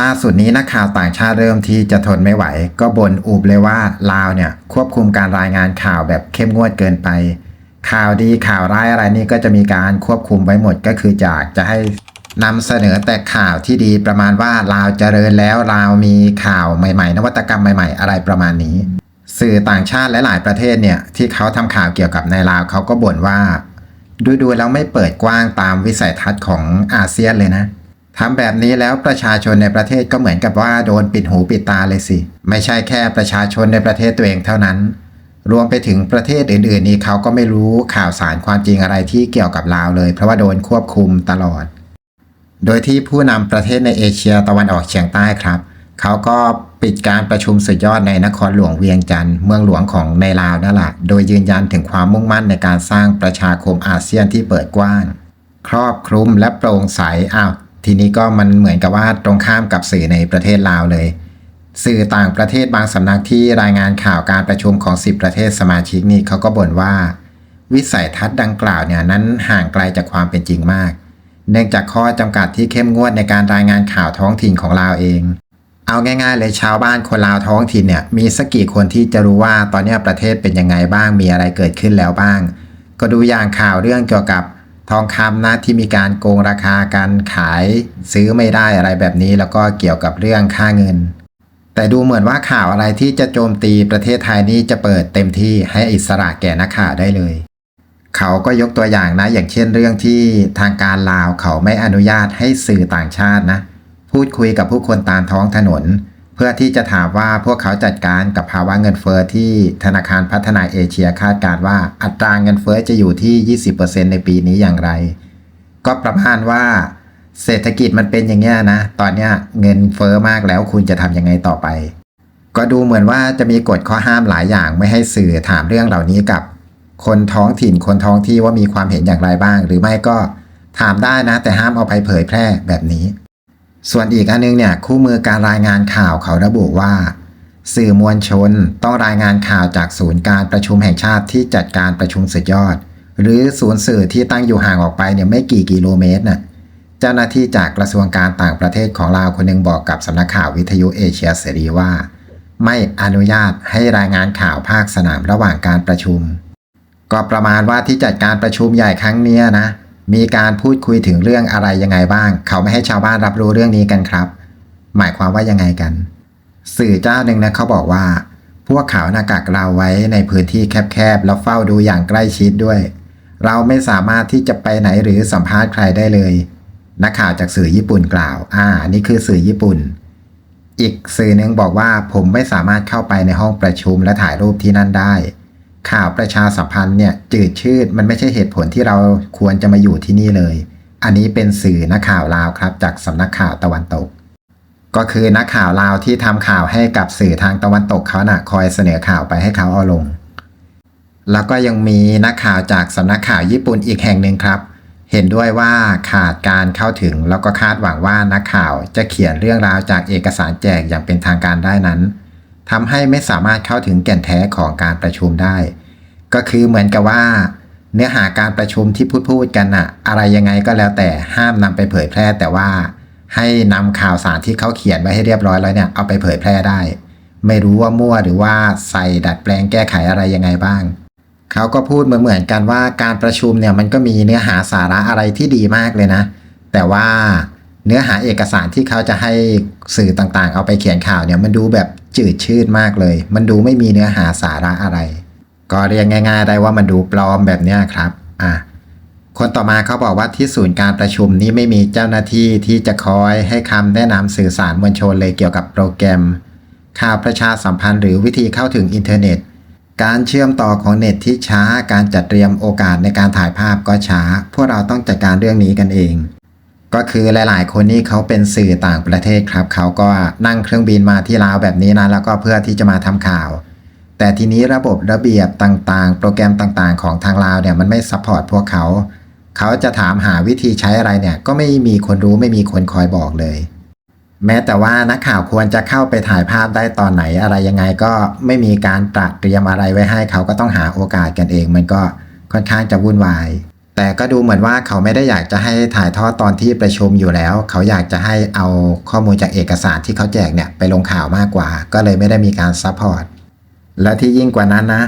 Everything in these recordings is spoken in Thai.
ล่าสุดนี้นักข่าวต่างชาติเริ่มที่จะทนไม่ไหว ก็บ่นอุบเลยว่าลาวเนี่ยควบคุมการรายงานข่าวแบบเข้มงวดเกินไป ข่าวดีข่าวร้ายอะไรนี่ก็จะมีการควบคุมไว้หมดก็คือจากจะให้นำเสนอแต่ข่าวที่ดีประมาณว่าลาวเจริญแล้วลาวมีข่าวใหม่ๆ นวัตกรรมใหม่ ๆ อะไรประมาณนี้ สื่อต่างชาติหลาย ๆ ประเทศเนี่ยที่เขาทำข่าวเกี่ยวกับในลาวเขาก็บ่นว่า ดูๆแล้วไม่เปิดกว้างตามวิสัยทัศน์ของอาเซียนเลยนะ ทำแบบนี้แล้วประชาชนในประเทศก็เหมือนกับว่าโดนปิดหูปิดตาเลยสิ ไม่ใช่แค่ประชาชนในประเทศตัวเองเท่านั้น รวมไปถึงประเทศอื่นๆนี้เขาก็ไม่รู้ข่าวสารความจริงอะไรที่เกี่ยวกับลาวเลย เพราะว่าโดนควบคุมตลอด โดยที่ผู้นำประเทศในเอเชียตะวันออกเฉียงใต้ครับ เขาก็ปิดการประชุมสุดยอดในนครหลวงเวียงจันทร์เมืองหลวงของในลาวนั่นแหละโดยยืนยันถึงความมุ่งมั่นในการสร้างประชาคมอาเซียนที่เปิดกว้าง ครอบคลุมและโปร่งใสอ้าว ทีนี้ก็มันเหมือนกับว่าตรงข้ามกับสื่อในประเทศลาวเลย สื่อต่างประเทศบางสำนักที่รายงานข่าวการประชุมของ 10 ประเทศสมาชิกนี่เขาก็บ่นว่า วิสัยทัศน์ดังกล่าวเนี่ยนั้นห่างไกลจากความเป็นจริงมาก เนื่องจากข้อจำกัดที่เข้มงวดในการรายงานข่าวท้องถิ่นของลาวเอง เอาง่ายๆเลยชาวบ้านคนลาวท้องถิ่นเนี่ยมีสักกี่คนที่จะรู้ว่าตอนนี้ประเทศเป็นยังไงบ้างมีอะไรเกิดขึ้นแล้วบ้าง ก็ดูอย่างข่าวเรื่องเกี่ยวกับ ทองคำนะที่มีการโกงราคาการขายซื้อไม่ได้อะไรแบบนี้ แล้วก็เกี่ยวกับเรื่องค่าเงิน แต่ดูเหมือนว่าข่าวอะไรที่จะโจมตีประเทศไทยนี่จะเปิดเต็มที่ให้อิสระแก่นักข่าวได้เลย เขาก็ยกตัวอย่างนะ อย่างเช่นเรื่องที่ทางการลาวเขาไม่อนุญาตให้สื่อต่างชาตินะ พูดคุยกับผู้คนตามท้องถนน เพื่อที่จะถามว่าพวกเขาจัดการกับภาวะเงินเฟอ้อที่ธนาคารพัฒนาเอเชียคาดการว่าอัตราเงินเฟอ้อจะอยู่ที่ 20%ในปีนี้อย่างไร ก็ประมาณว่าเศรษฐกิจมันเป็นอย่างเงี้ยนะ ตอนเนี้ยเงินเฟอ้อมากแล้วคุณจะทำยังไงต่อไป ก็ดูเหมือนว่าจะมีกฎข้อห้ามหลายอย่างไม่ให้สื่อถามเรื่องเหล่านี้กับ คนท้องถิ่นคนท้องที่ว่ามีความเห็นอย่างไรบ้าง หรือไม่ก็ถามได้นะ แต่ห้ามเอาไปเผยแพร่แบบนี้ ส่วนอีกอันนึงเนี่ยคู่มือการรายงานข่าวเขาระบุว่า สื่อมวลชนต้องรายงานข่าวจากศูนย์การประชุมแห่งชาติที่จัดการประชุมสุดยอด หรือศูนย์สื่อที่ตั้งอยู่ห่างออกไปเนี่ยไม่กี่กิโลเมตรน่ะเจ้าหน้าที่จากกระทรวงการต่างประเทศของลาวคนหนึงบอกกับสำนักข่าววิทยุเอเชียเสรีว่า ไม่อนุญาตให้รายงานข่าวภาคสนามระหว่างการประชุม ก็ประมาณว่าที่จัดการประชุมใหญ่ครั้งนี้นะ มีการพูดคุยถึงเรื่องอะไรยังไงบ้าง เขาไม่ให้ชาวบ้านรับรู้เรื่องนี้กันครับ หมายความว่ายังไงกัน สื่อเจ้าหนึ่งนะเขาบอกว่า พวกเขาหน้ากักเราไว้ในพื้นที่แคบๆแล้วเฝ้าดูอย่างใกล้ชิดด้วย เราไม่สามารถที่จะไปไหนหรือสัมภาษณ์ใครได้เลย นักข่าวจากสื่อญี่ปุ่นกล่าว อ่า นี่คือสื่อญี่ปุ่น อีกสื่อหนึ่งบอกว่าผมไม่สามารถเข้าไปในห้องประชุมและถ่ายรูปที่นั่นได้ ข่าวประชาสัมพันธ์เนี่ยจืดชืดมันไม่ใช่เหตุผลที่เราควรจะมาอยู่ที่นี่เลย อันนี้เป็นสื่อนักข่าวลาวครับ จากสำนักข่าวตะวันตก ก็คือนักข่าวลาวที่ทำข่าวให้กับสื่อทางตะวันตกเขาน่ะคอยเสนอข่าวไปให้เขาเอาลง แล้วก็ยังมีนักข่าวจากสำนักข่าวญี่ปุ่นอีกแห่งหนึ่งครับ เห็นด้วยว่าขาดการเข้าถึงแล้วก็คาดหวังว่านักข่าวจะเขียนเรื่องราวจากเอกสารแจกอย่างเป็นทางการได้นั้น ทำให้ไม่สามารถเข้าถึงแก่นแท้ของการประชุมได้ ก็คือเหมือนกับว่า เนื้อหาการประชุมที่พูดพูดกันอะอะไรยังไงก็แล้วแต่ห้ามนำไปเผยแพร่ แต่ว่า ให้นำข่าวสารที่เขาเขียนไว้ให้เรียบร้อยแล้วเนี่ยเอาไปเผยแพร่ได้ ไม่รู้ว่ามั่วหรือว่าใส่ดัดแปลงแก้ไขอะไรยังไงบ้างเขาก็พูดเหมือนๆกันว่าการประชุมเนี่ยมันก็มีเนื้อหาสาระอะไรที่ดีมากเลยนะ แต่ว่าเนื้อหาเอกสารที่เขาจะให้สื่อต่างๆ เอาไปเขียนข่าวเนี่ยมันดูแบบ จืดชืดมากเลย มันดูไม่มีเนื้อหาสาระอะไร ก็เรียกง่าย ๆ ได้ว่ามันดูปลอมแบบนี้ครับอะคนต่อมาเขาบอกว่าที่ศูนย์การประชุมนี้ไม่มีเจ้าหน้าที่ที่จะคอยให้คำแนะนำสื่อสารมวลชนเลยเกี่ยวกับโปรแกรม ข่าวประชาสัมพันธ์หรือวิธีเข้าถึงอินเทอร์เน็ต การเชื่อมต่อของเน็ตที่ช้า การจัดเตรียมโอกาสในการถ่ายภาพก็ช้า พวกเราต้องจัดการเรื่องนี้กันเอง ก็คือหลาย ๆ คนนี่เขาเป็นสื่อต่างประเทศครับ เขาก็นั่งเครื่องบินมาที่ลาวแบบนี้นะแล้วก็เพื่อที่จะมาทำข่าว แต่ทีนี้ระบบระเบียบต่าง ๆ โปรแกรมต่าง ๆ ของทางลาวเนี่ยมันไม่ซัพพอร์ตพวกเขา เขาจะถามหาวิธีใช้อะไรเนี่ยก็ไม่มีคนรู้ไม่มีคนคอยบอกเลย แม้แต่ว่านักข่าวควรจะเข้าไปถ่ายภาพได้ตอนไหนอะไรยังไงก็ไม่มีการตระเตรียมอะไรไว้ให้เขาก็ต้องหาโอกาสกันเอง มันก็ค่อนข้างจะวุ่นวาย แต่ก็ดูเหมือนว่าเขาไม่ได้อยากจะให้ถ่ายทอดตอนที่ประชุมอยู่แล้ว เขาอยากจะให้เอาข้อมูลจากเอกสารที่เขาแจกเนี่ยไปลงข่าวมากกว่า ก็เลยไม่ได้มีการซัพพอร์ตและที่ยิ่งกว่านั้นนะ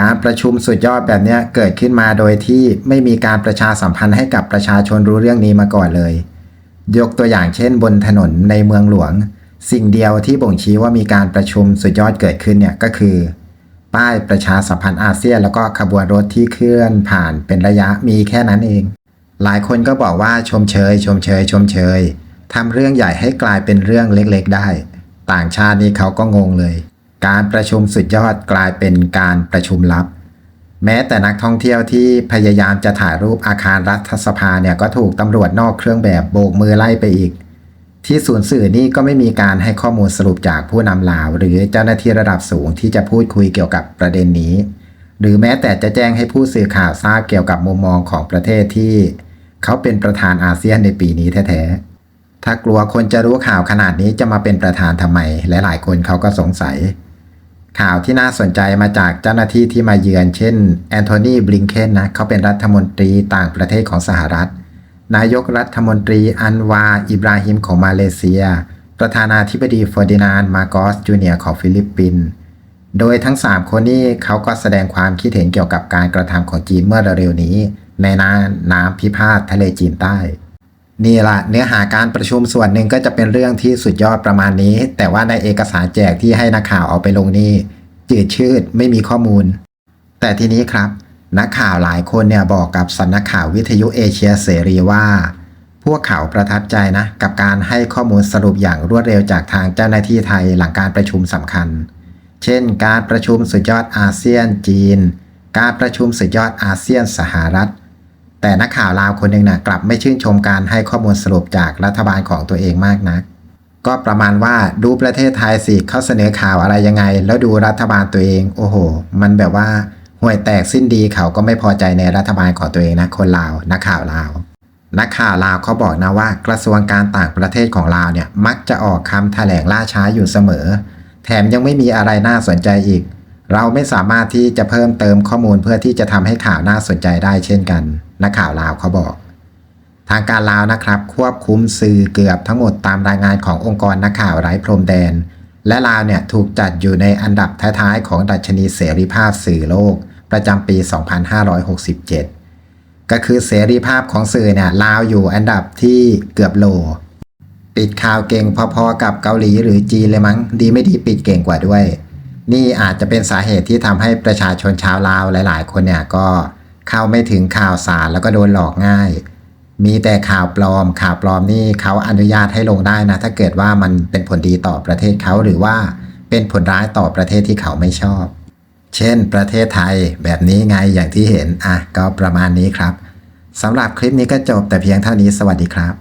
การประชุมสุดยอดแบบนี้เกิดขึ้นมาโดยที่ไม่มีการประชาสัมพันธ์ให้กับประชาชนรู้เรื่องนี้มาก่อนเลย ยกตัวอย่างเช่น บนถนนในเมืองหลวง สิ่งเดียวที่บ่งชี้ว่ามีการประชุมสุดยอดเกิดขึ้นเนี่ยก็คือ ป้ายประชาสัมพันธ์อาเซียน แล้วก็ขบวนรถที่เคลื่อนผ่านเป็นระยะมีแค่นั้นเอง หลายคนก็บอกว่าชมเชย ชมเชย ชมเชยทำเรื่องใหญ่ให้กลายเป็นเรื่องเล็กๆ ได้ ต่างชาตินี่เขาก็งงเลย การประชุมสุดยอดกลายเป็นการประชุมลับ แม้แต่นักท่องเที่ยวที่พยายามจะถ่ายรูปอาคารรัฐสภาเนี่ยก็ถูกตำรวจนอกเครื่องแบบโบกมือไล่ไปอีก ที่ศูนย์สื่อนี่ก็ไม่มีการให้ข้อมูลสรุปจากผู้นำลาว หรือเจ้าหน้าที่ระดับสูงที่จะพูดคุยเกี่ยวกับประเด็นนี้ หรือแม้แต่จะแจ้งให้ผู้สื่อข่าวทราบเกี่ยวกับมุมมองของประเทศที่ เขาเป็นประธานอาเซียนในปีนี้แท้ๆถ้ากลัวคนจะรู้ข่าวขนาดนี้จะมาเป็นประธานทำไมและหลายคนเขาก็สงสัย ข่าวที่น่าสนใจมาจากเจ้าหน้าที่ที่มาเยือนเช่นแอนโทนีบลิงเคนนะเขาเป็นรัฐมนตรีต่างประเทศของสหรัฐ นายกรัฐมนตรีอันวา อิบราฮิมของมาเลเซีย ประธานาธิบดีเฟอร์ดินานมาโกสจูเนียร์ของฟิลิปปินส์โดยทั้ง 3 คนนี้เขาก็แสดงความคิดเห็นเกี่ยวกับการกระทำของจีนเมื่อเร็วๆนี้ ในน่านน้ำพิพาททะเลจีนใต้ นี่ละเนื้อหาการประชุมส่วนหนึ่งก็จะเป็นเรื่องที่สุดยอดประมาณนี้ แต่ว่าในเอกสารแจกที่ให้นักข่าวเอาไปลงนี่จืดชืดไม่มีข้อมูล แต่ทีนี้ครับ นักข่าวหลายคนเนี่ยบอกกับสำนักข่าววิทยุเอเชียเสรีว่า พวกเขาประทับใจนะ กับการให้ข้อมูลสรุปอย่างรวดเร็วจากทางเจ้าหน้าที่ไทยหลังการประชุมสำคัญ เช่น การประชุมสุดยอดอาเซียนจีน การประชุมสุดยอดอาเซียนสหรัฐ แต่นักข่าวลาวคนหนึ่งนะกลับไม่ชื่นชมการให้ข้อมูลสรุปจากรัฐบาลของตัวเองมากนักก็ประมาณว่าดูประเทศไทยสิเขาเสนอข่าวอะไรยังไง แล้วดูรัฐบาลตัวเอง โอ้โห มันแบบว่า ห่วยแตกสิ้นดีเขาก็ไม่พอใจในรัฐบาลของตัวเองนะคนลาวนักข่าวลาวนักข่าวลาวเขาบอกนะว่ากระทรวงการต่างประเทศของลาวเนี่ยมักจะออกคำแถลงล่าช้าอยู่เสมอ แถมยังไม่มีอะไรน่าสนใจอีก เราไม่สามารถที่จะเพิ่มเติมข้อมูลเพื่อที่จะทำให้ข่าวน่าสนใจได้เช่นกันนักข่าวลาวเขาบอก ทางการลาวนะครับ ควบคุมสื่อเกือบทั้งหมดตามรายงานขององค์กรนักข่าวไร้พรมแดน และลาวเนี่ยถูกจัดอยู่ในอันดับท้ายๆของดัชนีเสรีภาพสื่อโลก ประจำปี 2567 ก็คือเสรีภาพของสื่อเนี่ยลาวอยู่อันดับที่เกือบโล ปิดข่าวเก่งพอๆกับเกาหลีหรือจีนเลยมั้ง ดีไม่ดีปิดเก่งกว่าด้วย นี่อาจจะเป็นสาเหตุที่ทำให้ประชาชนชาวลาวหลายๆ คนเนี่ยก็เข้าไม่ถึงข่าวสารแล้วก็โดนหลอกง่าย มีแต่ข่าวปลอม ข่าวปลอมนี่เขาอนุญาตให้ลงได้นะ ถ้าเกิดว่ามันเป็นผลดีต่อประเทศเขาหรือว่าเป็นผลร้ายต่อประเทศที่เขาไม่ชอบ เช่นประเทศไทยแบบนี้ไงอย่างที่เห็นอะก็ประมาณนี้ครับสำหรับคลิปนี้ก็จบแต่เพียงเท่านี้สวัสดีครับ